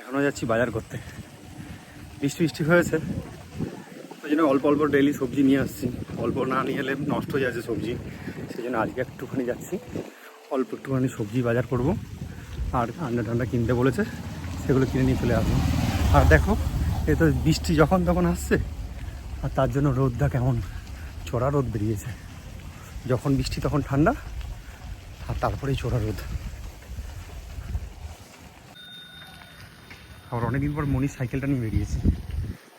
এখনও যাচ্ছি বাজার করতে। বৃষ্টি বৃষ্টি হয়েছে। ওই জন্য অল্প অল্প ডেলি সবজি নিয়ে আসছি। অল্প না নিয়ে এলে নষ্ট হয়ে যাচ্ছে সবজি। সেই জন্য আজকে একটুখানি যাচ্ছি। অল্প একটুখানি সবজি বাজার করব। আর আন্ডা টান্ডা কিনতে বলেছে, সেগুলো কিনে নিয়ে চলে আসব। আর দেখো এ তো বৃষ্টি যখন তখন আসছে, আর তার জন্য রোদটা কেমন? চড়া রোদ বেরিয়েছে। যখন বৃষ্টি তখন ঠান্ডা আর তারপরেই চোরা রোদ। আবার অনেকদিন পর মনির সাইকেলটা নিয়ে বেরিয়েছি।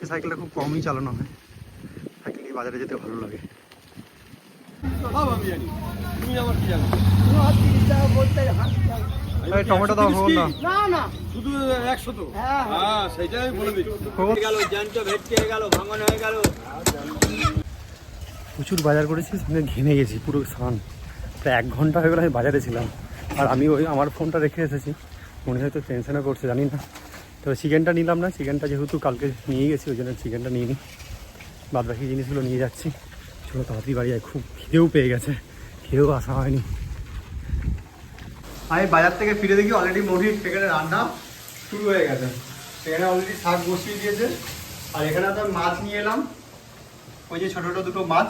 এই সাইকেলটা খুব কমই চালানো হয়। সাইকেল নিয়ে বাজারে যেতে ভালো লাগে। আমি জানি। তুমি আমার কি জানো? টমেটো দাও হল না না। শুধু একশো তো। হ্যাঁ সেটাই আমি বলে দিচ্ছি। গেল জ্যান্ত ভেটকে গেল ভাঙন হয়ে গেল। প্রচুর বাজার করেছি সঙ্গে ঘেমে গেছি, পুরো স্নান প্রায় এক ঘণ্টা হয়ে গেল আমি বাজারে ছিলাম। আর আমি ওই আমার ফোনটা রেখে এসেছি। মনে হয়তো টেনশনে করছে, জানি না। তবে চিকেনটা নিলাম না, চিকেনটা যেহেতু কালকে নিয়ে গেছি, ওই জন্য চিকেনটা নিয়ে নিই বাদ বাকি জিনিসগুলো নিয়ে যাচ্ছি। চলো তাড়াতাড়ি বাড়ি যায়, খুব খিদেও পেয়ে গেছে। খেয়েও আসা হয়নি। আমি বাজার থেকে ফিরে দেখি অলরেডি মুরগির সেখানে রান্না শুরু হয়ে গেছে। সেখানে অলরেডি শাক বসিয়ে দিয়েছে। আর এখানে তো মাছ নিয়ে এলাম। ওই যে ছোট ছোট দুটো মাছ।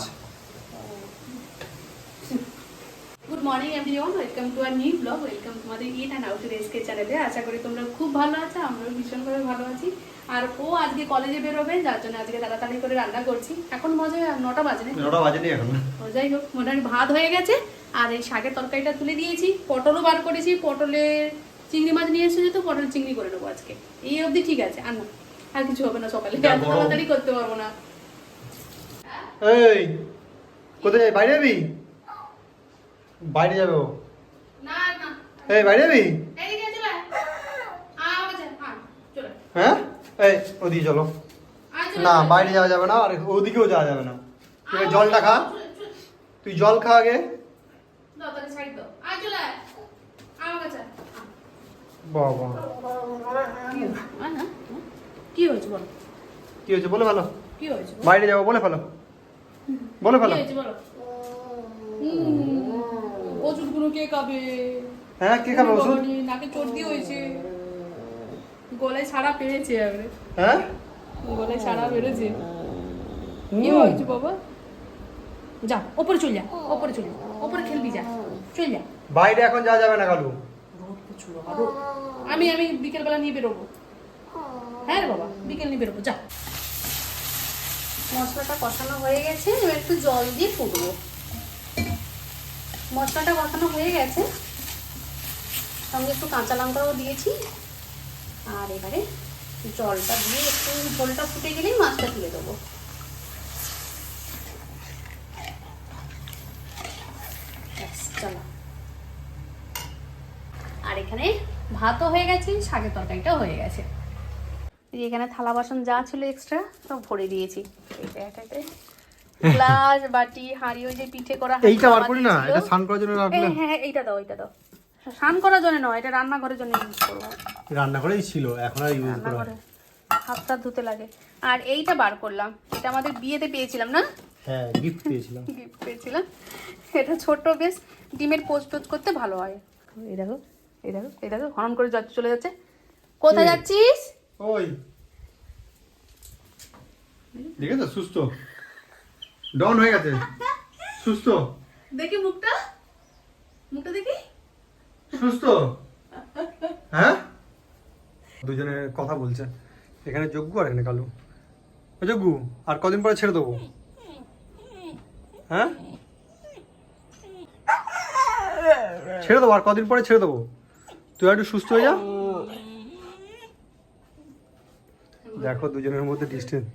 Good morning everyone welcome to our new blog welcome তোমাদের ইট অ্যান্ড আউট রেস্কে চ্যানেলে আশা করি তোমরা খুব ভালো আছো আমরাও ভীষণভাবে ভালো আছি। আর ও আজকে কলেজে বেরোবে যার জন্য আজকে তাড়াতাড়ি করে রান্না করছি। এখন মজা নটা বাজে নটা বাজেনি এখন। যাই হোক মোটামুটি ভাত হয়ে গেছে। আর এই শাকের তরকারিটা তুলে দিয়েছি। পটলও বার করেছি। পটলের চিংড়ি মাছ নিয়ে এসেছে তো পটল চিংড়ি করে নেব আজকে। এই অবধি ঠিক আছে আর না আর কিছু হবে না সকালে। তাড়াতাড়ি করতে পারব না। এই কোথায়? যাই বাইরে যাবি? বাইরে যাবে। ও না না। এই বাইরে যাবি। হ্যাঁ? এই ওদিকে চলো। না বাইরে যাওয়া যাবে না আর ওদিকেও যাওয়া যাবে না। তুই জলটা খা। তুই জল খা আগে। দাও, তাকে সাইড দাও। আয় চলে আয়। আমার কাছে আয়। বাবা। কি হয়েছে বলো? কি হয়েছে বলে ভালো। কি হয়েছে বাইরে যাব বলে ফেলো বলে ফেলো ওষুধগুলো কে খাবে? হ্যাঁ কে খাবে ওষুধ? নাকে চর্দি হয়েছে। গলায় ছাড়া পেরেছে এবারে। হ্যাঁ? গলায় ছাড়া বেড়েছে। কি হয়েছে বাবা? যা ওপরে চল যা ওপরে চল যা ওপরে খেলবি যা চল যা। বাইরে এখন যাওয়া যাবে না কালু। আমি আমি বিকেলবেলা নিয়ে বেরোবো। হ্যাঁ রে বাবা বিকেল নিয়ে বেরোবো যা। মশলাটা কষানো হয়ে গেছে, এবার একটু জল দিয়ে ফুটবো। মশলাটা কষানো হয়ে গেছে। সঙ্গে একটু কাঁচা লঙ্কাও দিয়েছি। আর এবারে জলটা দিয়ে একটু ঝোলটা ফুটে গেলেই মাছটা তুলে দেবো। চলো। আর এখানে ভাতও হয়ে গেছে, শাকের তরকারিটাও হয়ে গেছে। এখানে থালা বাসন যা ছিল এক্সট্রা সব ভরে দিয়েছি। গ্লাস বাটি হাঁড়ি ওই যে পিঠে করা এইটা বার করি না এটা স্নান করার জন্য রাখলে হ্যাঁ হ্যাঁ, এইটা দাও এইটা দাও। স্নান করার জন্য নয় এটা রান্নাঘরের জন্য ইউজ করব। রান্না করেই ছিল এখন আর ইউজ করা হয় রান্নাঘরে ধুতে লাগে। আর এইটা বার করলাম এটা আমাদের বিয়েতে পেয়েছিলাম না? হ্যাঁ গিফট পেয়েছিলাম। গিফট পেয়েছিলাম। এটা ছোট বেশ ডিমের পোস্ট টোস্ট করতে ভালো হয়। এই দেখো এই দেখো এই দেখো হরণ করে যাচ্ছে চলে যাচ্ছে। কোথায় যাচ্ছিস? ওই। দেখে তো সুস্থ। ডন হয়ে গেছে। সুস্থ। দেখি মুখটা। মুখটা দেখি। সুস্থ। হ্যাঁ? দুজনে কথা বলছে। এখানে যজ্ঞ আর এখানে কালু। যজ্ঞ আর কদিন পরে ছেড়ে দেবো। হ্যাঁ? ছেড়ে দেবো আর কদিন পরে ছেড়ে দেবো। তুই একটু সুস্থ হয়ে যা। দেখো দুজনের মধ্যে ডিস্টেন্স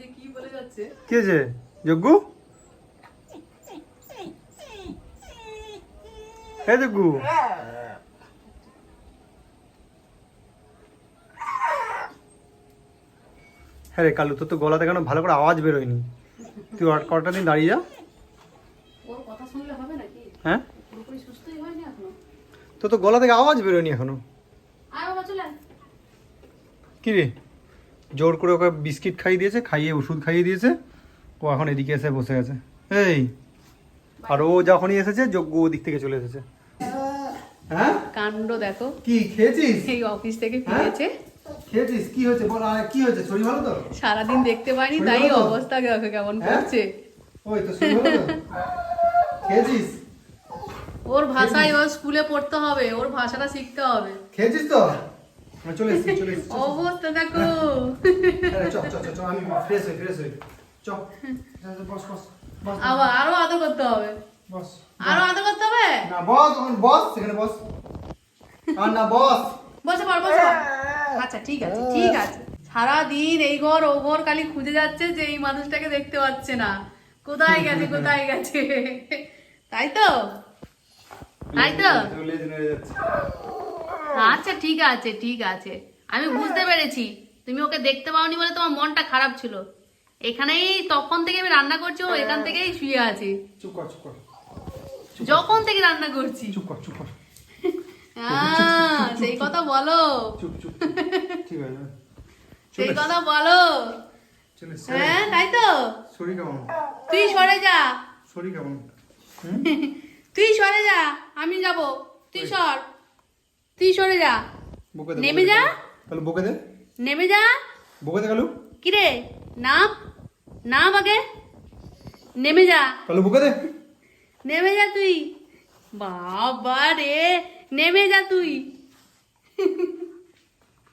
যে কি বলে যাচ্ছে? কি হয়েছে যজ্ঞ? হ্যাঁ যজ্ঞ। হ্যাঁ রে কালু তোর তো গলাতে কেন ভালো করে আওয়াজ বেরোয়নি? তুই আর কটা দিন দাঁড়িয়ে যা। ওর কথা শুনলে হবে নাকি? হ্যাঁ? তোর তো গলা থেকে আওয়াজ বেরোয়নি এখনও। আয় বাবা চলে কি রে? জোর করে ওকে বিস্কিট খাইয়ে দিয়েছে খাইয়ে ওষুধ খাইয়ে দিয়েছে। ও এখন এদিকে এসে বসে আছে। এই আর ও যখনই এসেছে যজ্ঞ ওদিক থেকে চলে এসেছে। হ্যাঁ? কাণ্ড দেখো। কি খেয়েছিস? এই অফিস থেকে হ্যাঁ? ফিরেছে খেয়েছিস? কি হয়েছে? বল আর কি হয়েছে? শরীর ভালো তো? সারাদিন দেখতে পাইনি তাই অবস্থা দেখো কেমন হ্যাঁ? করছে? ওই তো শরীর ভালো তো? খেয়েছিস? ওর ভাষায় ওর স্কুলে পড়তে হবে ওর ভাষাটা শিখতে হবে। খেয়েছিস তো? চলে এসেছি চলে এসেছি অবস্থা দেখো আরে, চ চ চ চ আমি ফ্রেশ হই ফ্রেশ হই চ যা, যা, বস বস বস আবার আরও আদর করতে হবে বস আরও আদর করতে হবে না বস ওখানে বস সেখানে বস আর না বস বসে পড় বসে আচ্ছা ঠিক আছে ঠিক আছে সারা দিন এই ঘর ও ঘর খালি খুঁজে যাচ্ছে যে এই মানুষটাকে দেখতে পাচ্ছে না কোথায় গেছে কোথায় গেছে তাই তো তাই তো আচ্ছা ঠিক আছে ঠিক আছে। আমি বুঝতে পেরেছি। তুমি ওকে দেখতে পাওনি বলে তোমার মনটা খারাপ ছিল। এখানেই তখন থেকে আমি রান্না করছি ও এখান থেকেই শুয়ে আছি। চুপ কর চুপ কর। যখন থেকে রান্না করছি। চুপ কর চুপ কর। সেই কথা বলো। চুপ চুপ ঠিক আছে। সেই কথা বলো। হ্যাঁ তাই তো? শরীর কেমন? তুই সরে যা। শরীর কেমন? তুই সরে যা আমি যাব। তুই সর। তুই সরে যা। নেমে যা। তাহলে বুকে দে। নেমে যা। বুকে দে কালু। কিরে? নাম? নাম আগে। নেমে যা। কালু বুকে দে। নেমে যা তুই। বাবা রে নেমে যা তুই।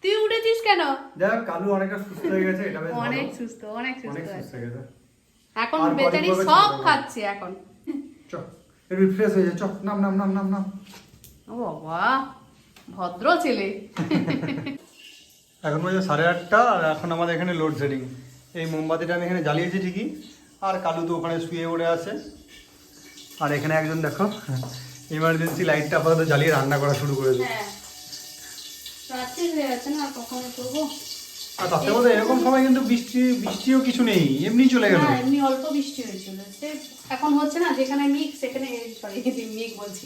তুই উঠেছিস কেন? দেখ কালু অনেকটা সুস্থ হয়ে গেছে এটা বেশ অনেক সুস্থ অনেক সুস্থ অনেক সুস্থ হয়ে গেছে। এখন বেচারি সব খাচ্ছে এখন। চ রিফ্রেশ হয়ে যা চ নাম নাম নাম নাম নাম। ও বাবা। ভদ্র ছেলে। এখন বাজে সাড়ে আটটা আর এখন আমাদের এখানে লোড শেডিং এই মোমবাতিটা আমি এখানে জ্বালিয়েছি ঠিকই আর কালু তো ওখানে শুয়ে পড়ে আছে। আর এখানে একজন দেখো ইমার্জেন্সি লাইটটা আপাতত জ্বালিয়ে রান্না করা শুরু করেছে হ্যাঁ। রাত্রি হয়ে আর কখনো করব? আর তাতে মধ্যে এরকম সময় কিন্তু বৃষ্টি বৃষ্টিও কিছু নেই এমনি চলে গেল। এমনি অল্প বৃষ্টি হয়েছিল। এখন হচ্ছে না যেখানে মেঘ সেখানে সরি মেঘ বলছি।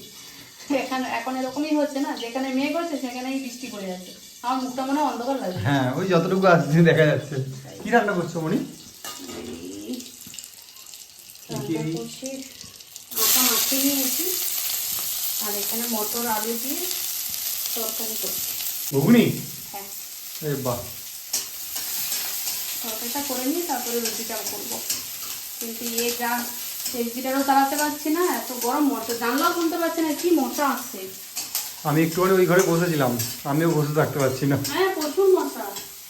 এখানে এখন এরকমই হচ্ছে না যেখানে মেঘ হচ্ছে সেখানেই বৃষ্টি পড়ে যাচ্ছে। আমার মুখটা মনে হয় অন্ধকার লাগছে হ্যাঁ ওই যতটুকু আসছে দেখা যাচ্ছে। কি রান্না করছ মনি? আটা মাখিয়ে নিয়েছি। আর এখানে মটর আলু দিয়ে তরকারি করছি। ঘুগনি? হ্যাঁ। বাহ। তরকারিটা করে নিয়ে তারপরে রুটিটা করব। কিন্তু এ যা এসবিটারও চালাতে পারছি না এত গরম মশা জানলাও খুলতে পারছি না কি মশা আসছে। আমি একটুখানি ওই ঘরে বসেছিলাম আমিও বসে থাকতে পারছি না। হ্যাঁ প্রচুর মশা